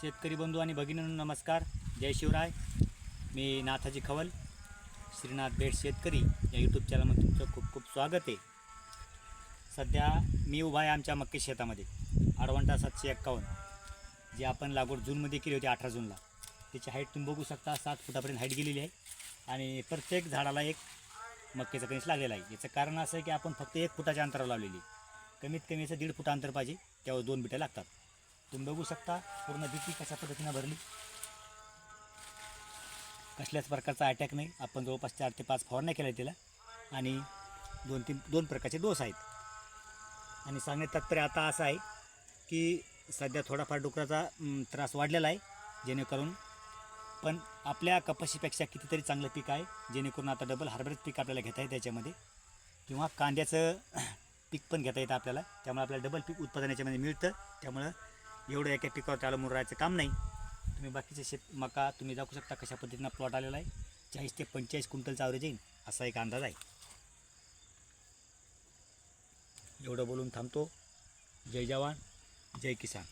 शेतकरी बंधू आणि भगिनींनो नमस्कार. जय शिवराय. मी नाथाजी खवल श्रीनाथ बेट शेतकरी. या यूट्यूब चॅनलमध्ये तुमचं खूप खूप स्वागत आहे. सध्या मी उभा आहे आमच्या मक्के शेतामध्ये अडवंटा सातशे एक्कावन्न. जी आपण लागवड जूनमध्ये केली होती अठरा जूनला. त्याची हाईट तुम्ही बघू शकता सात फुटापर्यंत हाईट गेलेली आहे. आणि प्रत्येक झाडाला एक मक्केचं कणीस लागलेला आहे. याचं कारण असं आहे की आपण फक्त एक फुटाच्या अंतरावर लावलेली कमीत कमी असं दीड फुट अंतर पाहिजे त्यावर दोन बिट्या लागतात. तुम्ही बघू शकता पूर्ण भीती कशा पद्धतीनं भरली. कसल्याच प्रकारचा अटॅक नाही. आपण जवळपास चार ते पाच फवारण्या केल्या तिला. आणि दोन तीन दोन प्रकारचे डोस आहेत. आणि सांगण्यात तात्पर्य आता असं आहे की सध्या थोडाफार डुकराचा त्रास वाढलेला आहे जेणेकरून पण आपल्या कपाशीपेक्षा कितीतरी चांगलं पीक आहे जेणेकरून आता डबल हार्बरेज पीक आपल्याला घेता येतं त्याच्यामध्ये. किंवा कांद्याचं पीक पण घेता येतं आपल्याला. त्यामुळे आपल्याला डबल पीक उत्पादन याच्यामध्ये मिळतं. त्यामुळं एवढं एका पिकावर अवलंबून राहायचं काम नाही. तुम्ही बाकीचे शेत मका तुम्ही दाखवू शकता कशा पद्धतीनं प्लॉट आलेला आहे. चाळीस ते पंचेचाळीस क्विंटलचा ॲव्हरेज येईल असा एक अंदाज आहे. एवढं बोलून थांबतो. जय जवान जय किसान.